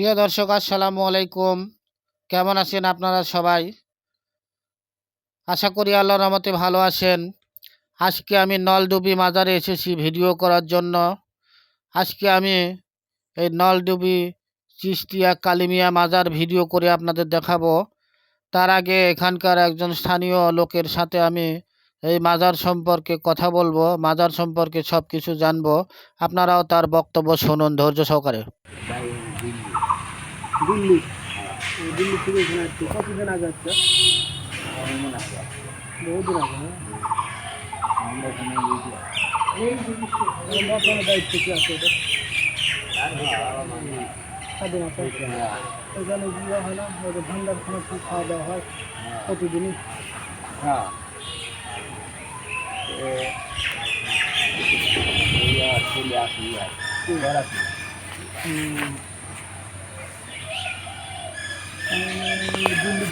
প্রিয় দর্শক, আসসালামু আলাইকুম। কেমন আছেন আপনারা সবাই? আশা করি আল্লাহর রহমতে ভালো আছেন। আজকে আমি নলডুবি মাজারে এসেছি ভিডিও করার জন্য। আজকে আমি এই নলডুবি চিস্তিয়া কালিমিয়া মাজার ভিডিও করে আপনাদের দেখাবো। তার আগে এখানকার একজন স্থানীয় লোকের সাথে আমি এই মাজার সম্পর্কে কথা বলব, মাজার সম্পর্কে সব কিছু জানব। আপনারাও তার বক্তব্য শুনুন ধৈর্য সহকারে। দিল্লি। এই দিল্লি থেকে এখানে আসছে। কতদিন আগে আসছে? বহুদিন আগে হ্যাঁ। দায়িত্ব কি আছে এটা এখানে হয় না যে ভান্ডার খানা কি খাওয়া দাওয়া হয় প্রতিদিনই? হ্যাঁ। চলে আসি ঘর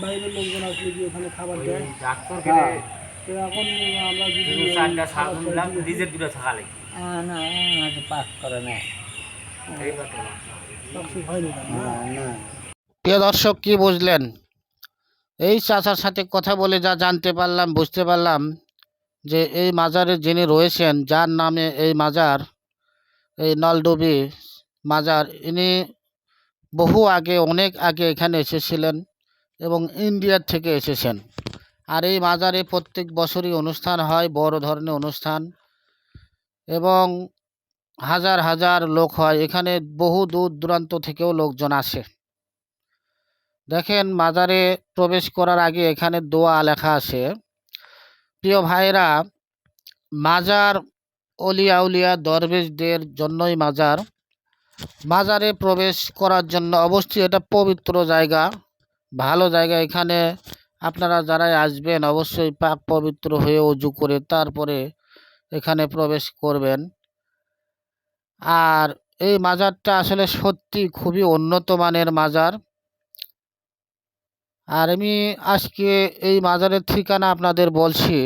বাইরের লোকজন আসলে কি এখানে খাবার দেয়। হ্যাঁ তো এখন আমরা যদি চারটা নিজের দুটো থাকা লাগে হ্যাঁ, না পাস করে? না। প্রিয় দর্শক কি বুঝলেন? এই চাচার সাথে কথা বলে যা জানতে পারলাম বুঝতে পারলাম যে এই মাজারে যিনি রয়েছেন যার নামে এই মাজার এই নলডুবি মাজার ইনি বহু আগে অনেক আগে এখানে এসেছিলেন। এবং ইন্ডিয়ার থেকে এসেছেন। আর এই মাজারে প্রত্যেক বছরই অনুষ্ঠান হয়, বড় ধরনের অনুষ্ঠান। এবং হাজার হাজার লোক হয়। এখানে বহু দূর দূরান্ত থেকেও লোকজন আসে। দেখেন, মাজারে প্রবেশ করার আগে এখানে দোয়া লেখা আছে। প্রিয় ভাইরা মাজার অলিয়া উলিয়া দরবেশদের জন্যই মাজার। মাজারে প্রবেশ করার জন্য অবশ্যই এটা পবিত্র জায়গা। ভালো জায়গা এখানে। আপনারা যারাই আসবেন, অবশ্যই পাক পবিত্র হয়ে উজু করে তারপরে এখানে প্রবেশ করবেন। আর এই মাজারটা আসলে সত্যি খুবই উন্নত মানের মাজার। আর আমি আজকে এই মাজারের ঠিকানা আপনাদের বলছি,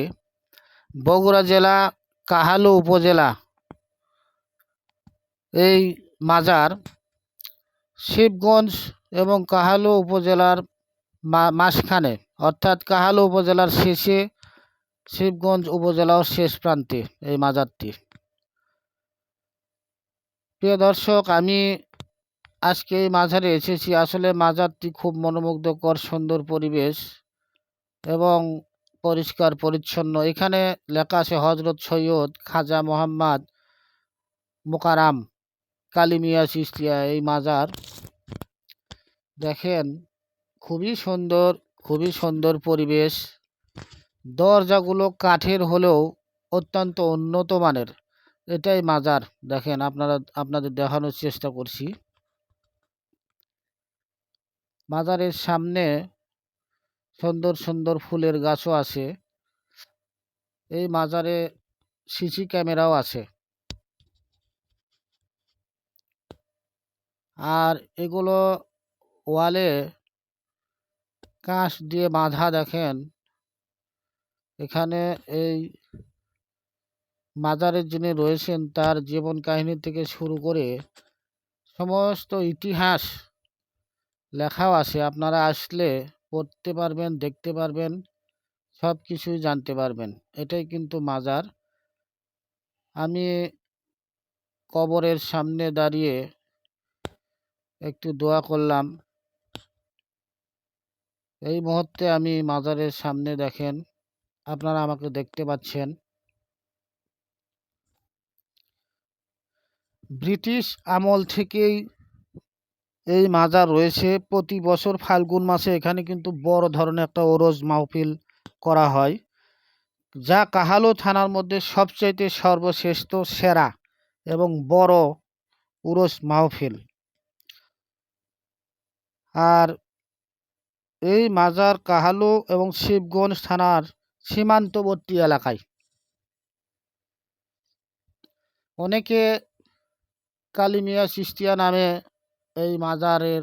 বগুড়া জেলা, কাহালু উপজেলা। এই মাজার শিবগঞ্জ এবং কাহালু উপজেলার মাঝখানে অর্থাৎ কাহালু উপজেলার শেষে শিবগঞ্জ উপজেলার শেষ প্রান্তে এই মাজারটি। প্রিয় দর্শক, আমি আজকে এই মাজারে এসেছি। আসলে মাজারটি খুব মনোমুগ্ধকর, সুন্দর পরিবেশ এবং পরিষ্কার, পরিচ্ছন্ন। এখানে লেখা আছে হজরত সৈয়দ খাজা মোহাম্মদ মোকারাম কালিমিয়া চিস্তিয়া এই মাজার। দেখেন খুবই সুন্দর খুবই সুন্দর পরিবেশ। দরজাগুলো কাঠের হলেও অত্যন্ত উন্নত মানের। এটাই মাজার। দেখেন, আপনারা, আপনাদের দেখানোর চেষ্টা করছি। মাজারের সামনে সুন্দর সুন্দর ফুলের গাছও আছে। এই মাজারে সিসি ক্যামেরাও আছে। আর এগুলো ওয়ালে কাঁচ দিয়ে বাঁধা দেখেন। এখানে এই মাজারের যিনি রয়েছেন, তার জীবন কাহিনী থেকে শুরু করে সমস্ত ইতিহাস লেখাও আছে। আপনারা আসলে পড়তে পারবেন, দেখতে পারবেন, সব কিছুই জানতে পারবেন। এটাই কিন্তু মাজার। আমি কবরের সামনে দাঁড়িয়ে একটু দোয়া করলাম। এই মুহূর্তে আমি মাজারের সামনে দেখেন, আপনারা আমাকে দেখতে পাচ্ছেন। ব্রিটিশ আমল থেকেই এই মাজার রয়েছে। প্রতি বছর ফাল্গুন মাসে এখানে কিন্তু বড় ধরনের একটা ওরস মাহফিল করা হয়, যা কাহালো থানার মধ্যে সবচাইতে সর্বশ্রেষ্ঠ, সেরা এবং বড় উরস মাহফিল। আর এই মাজার কাহালু এবং শিবগঞ্জ থানার সীমান্তবর্তী এলাকায়। অনেকে কালিমিয়া চিস্তিয়া নামে এই মাজারের,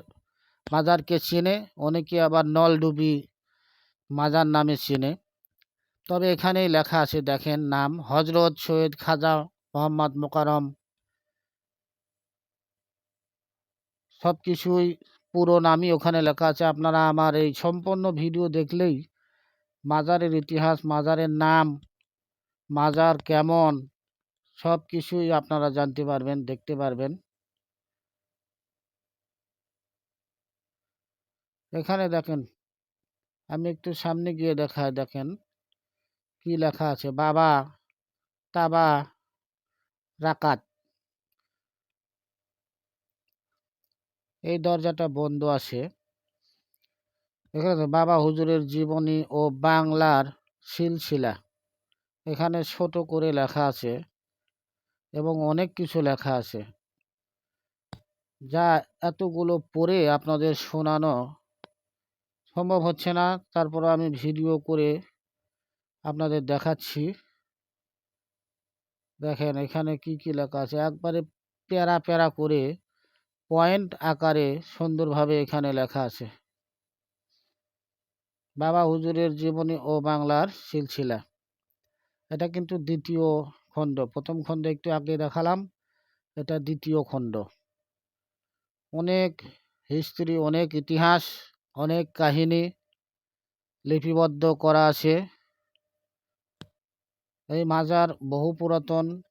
মাজারকে চেনে, অনেকে আবার নলডুবি মাজার নামে চেনে। তবে এখানেই লেখা আছে, দেখেন নাম হজরত সৈয়দ খাজা মোহাম্মদ মোকারম সব কিছুই পুরো নামই ওখানে লেখা আছে। আপনারা আমার এই সম্পূর্ণ ভিডিও দেখলেই মাজারের ইতিহাস, মাজারের নাম, মাজার কেমন, সব কিছুই আপনারা জানতে পারবেন, দেখতে পারবেন। এখানে দেখেন, আমি একটু সামনে গিয়ে দেখায় দেখেন কি লেখা আছে, বাবা, তাবা, রাকাত। এই দরজাটা বন্ধ আছে। এখানে বাবা হুজুরের জীবনী ও বাংলার সিলসিলা। এখানে ছোট করে লেখা আছে এবং অনেক কিছু লেখা আছে। যা এতগুলো পড়ে আপনাদের শোনানো সম্ভব হচ্ছে না। তারপর আমি ভিডিও করে আপনাদের দেখাচ্ছি। দেখেন, এখানে কি কি লেখা আছে? একবারে প্যারা প্যারা করে পয়েন্ট আকারে সুন্দরভাবে এখানে লেখা আছে। বাবা হুজুরের জীবনী ও বাংলার সিলসিলা। এটা কিন্তু দ্বিতীয় খণ্ড। প্রথম খণ্ড একটু আগে দেখালাম। এটা দ্বিতীয় খণ্ড। অনেক হিস্ট্রি, অনেক ইতিহাস, অনেক কাহিনী লিপিবদ্ধ করা আছে। এই মাজার বহু পুরাতন,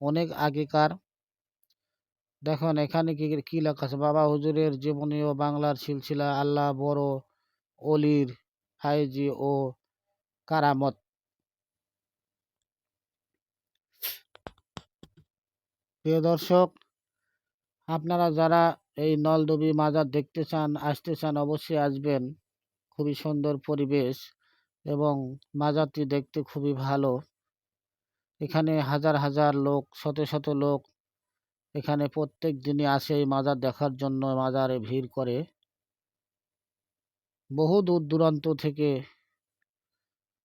অনেক আগেকার। দেখুন, এখানে কি কি লেখা আছে? বাবা হুজুরের জীবনী ও বাংলার সিলসিলা, আল্লাহ বড় অলির ফাইজি ও কারামত। প্রিয় দর্শক, আপনারা যারা এই নলডুবি মাজার দেখতে চান, আসতে চান, অবশ্যই আসবেন। খুবই সুন্দর পরিবেশ এবং মাজারটি দেখতে খুবই ভালো। এখানে হাজার হাজার লোক, শত শত লোক এখানে প্রত্যেক দিনই আসে এই মাজার দেখার জন্য, মাজারে ভিড় করে। বহু দূর দূরান্ত থেকে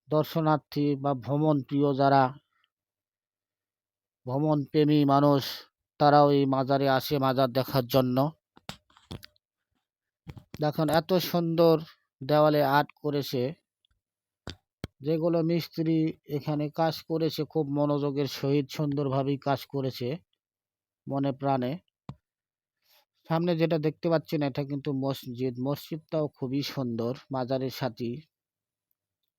দর্শনার্থী বা ভ্রমণ প্রিয় যারা, ভ্রমণ প্রেমী মানুষ, তারাও এই মাজারে আসে মাজার দেখার জন্য। দেখুন, এত সুন্দর দেওয়ালে আর্ট করেছে। যেগুলো মিস্ত্রি এখানে কাজ করেছে, খুব মনোযোগের সহিত সুন্দরভাবেই কাজ করেছে। মনে প্রাণে। সামনে যেটা দেখতে পাচ্ছেন, এটা কিন্তু মসজিদ। মসজিদটাও খুবই সুন্দর, মাজারের সাথে।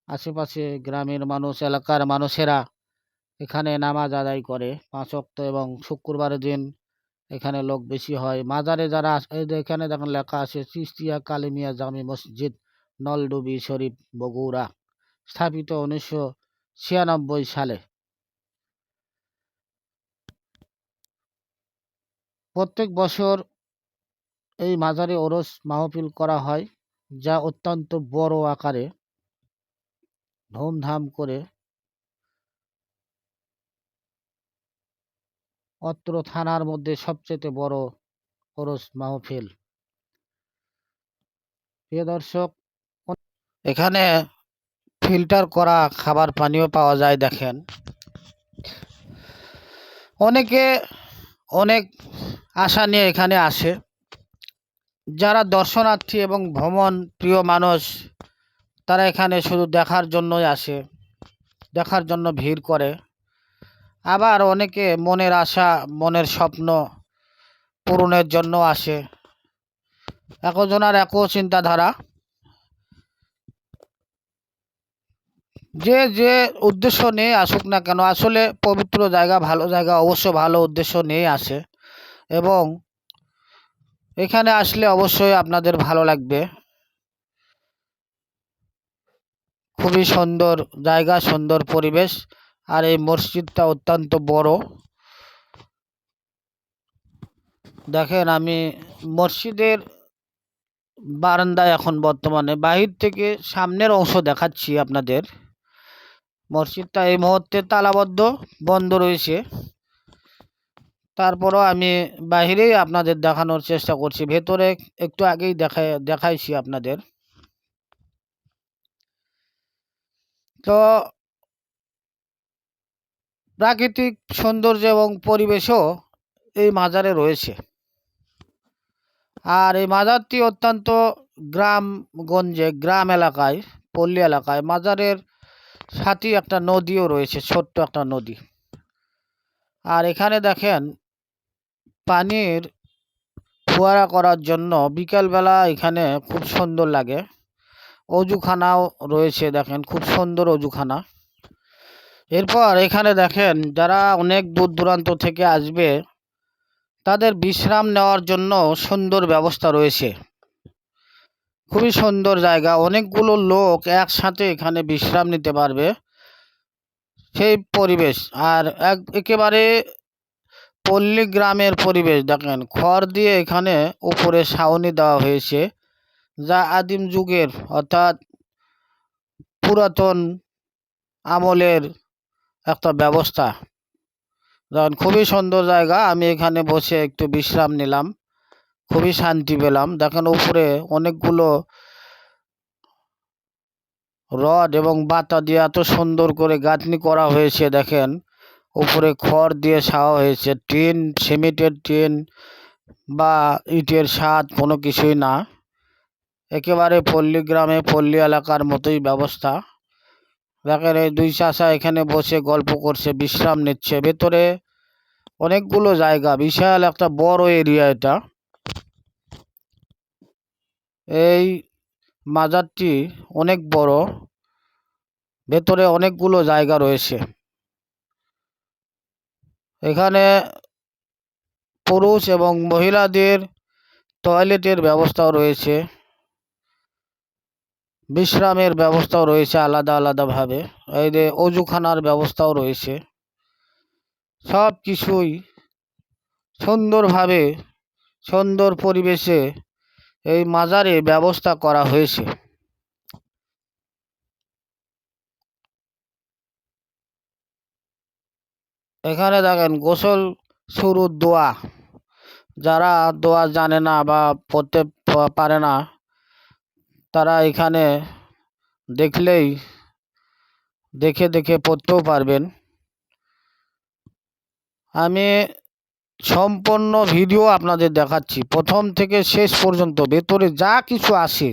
আশেপাশে গ্রামের মানুষ, এলাকার মানুষেরা এখানে নামাজ আদায় করে। পাঁচ ওয়াক্ত এবং শুক্রবারের দিন এখানে লোক বেশি হয়। মাজারে যারা এখানে দেখেন লেখা আছে চিস্তিয়া কালিমিয়া জামি মসজিদ, নলডুবি শরীফ, বগুড়া স্থাপিত উনিশশো ছিয়ানব্বই সালে। প্রত্যেক বছর এই মাজারে ওরস মাহফিল করা হয়, যা অত্যন্ত বড় আকারে ধুমধাম করে অত্র থানার মধ্যে সবচেয়ে বড় ওরস মাহফিল। প্রিয় দর্শক, এখানে ফিল্টার করা খাবার পানীয় পাওয়া যায়, দেখেন। অনেকে অনেক আশা নিয়ে এখানে আসে। যারা দর্শনার্থী এবং ভ্রমণ প্রিয় মানুষ, তারা এখানে শুধু দেখার জন্যই আসে, দেখার জন্য ভিড় করে। আবার অনেকে মনের আশা, মনের স্বপ্ন পূরণের জন্য আসে। একজনার একও চিন্তাধারা। যে যে উদ্দেশ্য নিয়ে আসুক না কেন, আসলে পবিত্র জায়গা, ভালো জায়গা, অবশ্য ভালো উদ্দেশ্য নিয়ে আসে। এবং এখানে আসলে অবশ্যই আপনাদের ভালো লাগবে। খুবই সুন্দর জায়গা, সুন্দর পরিবেশ, আর এই মসজিদটা অত্যন্ত বড়। দেখেন, আমি মসজিদের বারান্দায় এখন বর্তমানে, বাহির থেকে সামনের অংশ দেখাচ্ছি আপনাদের। মসজিদটা এই মুহূর্তে তালাবদ্ধ, বন্ধ রয়েছে। তারপরও আমি বাহিরেই আপনাদের দেখানোর চেষ্টা করছি। ভেতরে একটু আগেই দেখা, দেখাইছি আপনাদের। তো প্রাকৃতিক সৌন্দর্য এবং পরিবেশও এই মাজারে রয়েছে। আর এই মাজারটি অত্যন্ত গ্রামগঞ্জে, গ্রাম এলাকায়, পল্লী এলাকায়। মাজারের সাথেই একটা নদীও রয়েছে, ছোট্ট একটা নদী। আর এখানে দেখেন পানির ফোয়ারা করার জন্য বিকালবেলা এখানে খুব সুন্দর লাগে। অজুখানাও রয়েছে দেখেন, খুব সুন্দর অজুখানা। এরপর এখানে দেখেন, যারা অনেক দূর দূরান্ত থেকে আসবে, তাদের বিশ্রাম নেওয়ার জন্য সুন্দর ব্যবস্থা রয়েছে। খুবই সুন্দর জায়গা, অনেকগুলো লোক একসাথে এখানে বিশ্রাম নিতে পারবে। সেই পরিবেশ, আর এক একেবারে পল্লী গ্রামের পরিবেশ। দেখেন, খড় দিয়ে এখানে উপরে ছাউনি দেওয়া হয়েছে, যা আদিম যুগের, অর্থাৎ পুরাতন আমলের একটা ব্যবস্থা। দেখেন, খুবই সুন্দর জায়গা। আমি এখানে বসে একটু বিশ্রাম নিলাম। খুবই শান্তি পেলাম। দেখেন, উপরে অনেকগুলো রড এবং বাতা দিয়ে এত সুন্দর করে গাঁথনি করা হয়েছে, দেখেন। উপরে খড় দিয়ে ছাওয়া হয়েছে। টিন, সিমেন্টের টিন বা ইটের ছাদ, কোনো কিছুই না। একেবারে পল্লী গ্রামে, পল্লী এলাকার মতোই ব্যবস্থা। দেখেন এই দুই চাষা এখানে বসে গল্প করছে, বিশ্রাম নিচ্ছে। ভেতরে অনেকগুলো জায়গা, বিশাল একটা বড় এরিয়া এটা। এই মাজারটি অনেক বড়, ভেতরে অনেকগুলো জায়গা রয়েছে। এখানে পুরুষ এবং মহিলাদের টয়লেটের ব্যবস্থাও রয়েছে। বিশ্রামের ব্যবস্থাও রয়েছে আলাদা আলাদাভাবে। এই যে অজুখানার ব্যবস্থাও রয়েছে। সব কিছুই সুন্দরভাবে, সুন্দর পরিবেশে এই মাজারে ব্যবস্থা করা হয়েছে। এখানে দেখেন গোসল শুরুর দোয়া। যারা দোয়া জানে না বা পড়তে পারে না, তারা এখানে দেখলেই দেখে দেখে পড়তেও পারবেন। আমি সম্পূর্ণ ভিডিও আপনাদের দেখাচ্ছি। প্রথম থেকে শেষ পর্যন্ত, ভেতরে যা কিছু আসে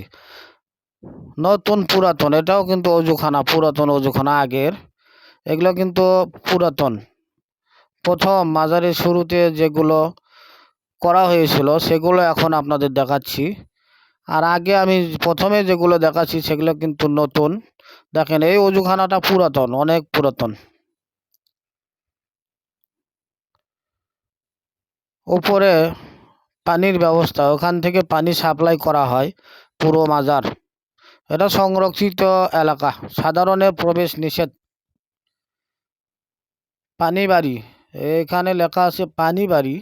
নতুন পুরাতন, এটাও কিন্তু অজুখানা, পুরাতন অজুখানা আগের, এগুলো কিন্তু পুরাতন। প্রথম মাজারের শুরুতে যেগুলো করা হয়েছিল, সেগুলো এখন আপনাদের দেখাচ্ছি। আর আগে আমি প্রথমে যেগুলো দেখাচ্ছি, সেগুলো কিন্তু নতুন। দেখেন, এই অজুখানাটা পুরাতন, অনেক পুরাতন। উপরে পানির ব্যবস্থা, ওখান থেকে পানি সাপ্লাই করা হয় পুরো মাজার। এটা সংরক্ষিত এলাকা সাধারণের প্রবেশ নিষেধ। পানি বাড়ি এখানে লেখা আছে পানি বাড়ি,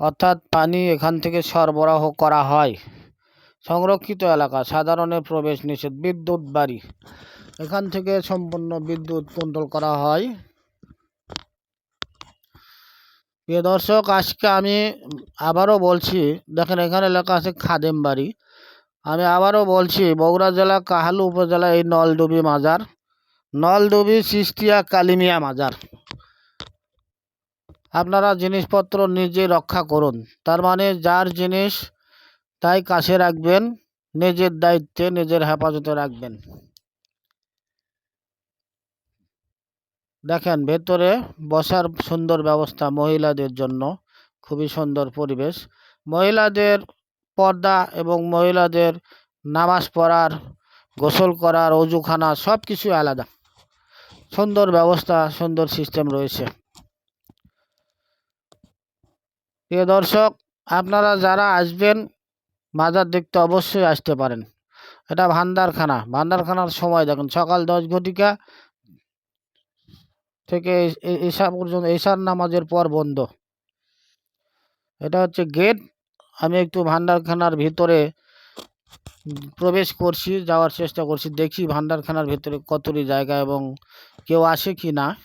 অর্থাৎ পানি এখান থেকে সরবরাহ করা হয়। সংরক্ষিত এলাকা সাধারণের প্রবেশ নিষেধ, বিদ্যুৎ বাড়ি। এখান থেকে সম্পূর্ণ বিদ্যুৎ কন্ট্রোল করা হয়। প্রিয় দর্শক, আজকে আমি আবারও বলছি, দেখেন এখানে লেখা আছে খাদেম বাড়ি। আমি আবারও বলছি, বগুড়া জেলা কাহালু উপজেলা এই নলডুবি মাজার, নলডুবি সিস্তিয়া কালিমিয়া মাজার। আপনারা জিনিসপত্র নিজে রক্ষা করুন। তার মানে যার জিনিস তাই কাছে রাখবেন, নিজের দায়িত্বে, নিজের হেফাজতে রাখবেন। দেখেন, ভেতরে বসার সুন্দর ব্যবস্থা মহিলাদের জন্য, খুবই সুন্দর পরিবেশ। মহিলাদের পর্দা এবং মহিলাদের নামাজ পড়ার, গোসল করার, অজুখানা সব কিছুই আলাদা। সুন্দর ব্যবস্থা, সুন্দর সিস্টেম রয়েছে। প্রিয় দর্শক, আপনারা যারা আসবেন মাজার দেখতে অবশ্যই আসতে পারেন। এটা ভান্ডারখানা। ভান্ডারখানার সময় দেখুন, সকাল দশ ঘটিকা থেকে এ- এ- এশা পর্যন্ত, এশার নামাজের পর বন্ধ। এটা হচ্ছে গেট। আমি একটু ভান্ডারখানার ভিতরে প্রবেশ করছি, যাওয়ার চেষ্টা করছি। দেখি ভান্ডারখানার ভিতরে কতটি জায়গা এবং কেউ আসে কি না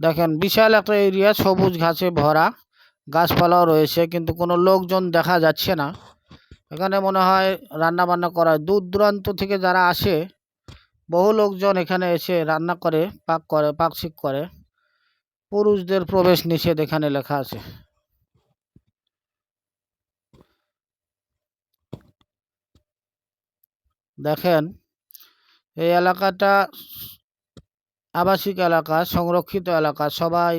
দেখেন, বিশাল একটা এরিয়া, সবুজ ঘাসে ভরা। গাছপালাও রয়েছে, কিন্তু কোনো লোকজন দেখা যাচ্ছে না। এখানে মনে হয় রান্না বান্না করা। দূর দূরান্ত থেকে যারা আসে, বহু লোকজন এখানে এসে রান্না করে, পাক করে পাকশিক করে। পুরুষদের প্রবেশ নিষেধ এখানে লেখা আছে। দেখেন, এই এলাকাটা আবাসিক এলাকা, সংরক্ষিত এলাকা। সবাই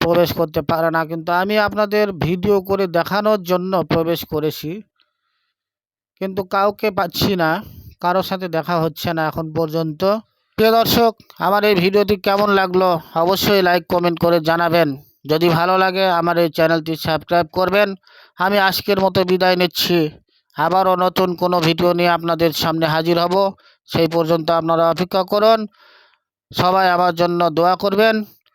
প্রবেশ করতে পারে না। কিন্তু আমি আপনাদের ভিডিও করে দেখানোর জন্য প্রবেশ করেছি। কিন্তু কাউকে পাচ্ছি না। কারোর সাথে দেখা হচ্ছে না এখন পর্যন্ত। প্রিয় দর্শক, আমার এই ভিডিওটি কেমন লাগল অবশ্যই লাইক কমেন্ট করে জানাবেন। যদি ভালো লাগে আমার এই চ্যানেলটি সাবস্ক্রাইব করবেন। আমি আজকের মতো বিদায় নিচ্ছি। আবারও নতুন কোনো ভিডিও নিয়ে আপনাদের সামনে হাজির হব। সেই পর্যন্ত আপনারা অপেক্ষা করুন। সবাই আমার জন্য দোয়া করবেন।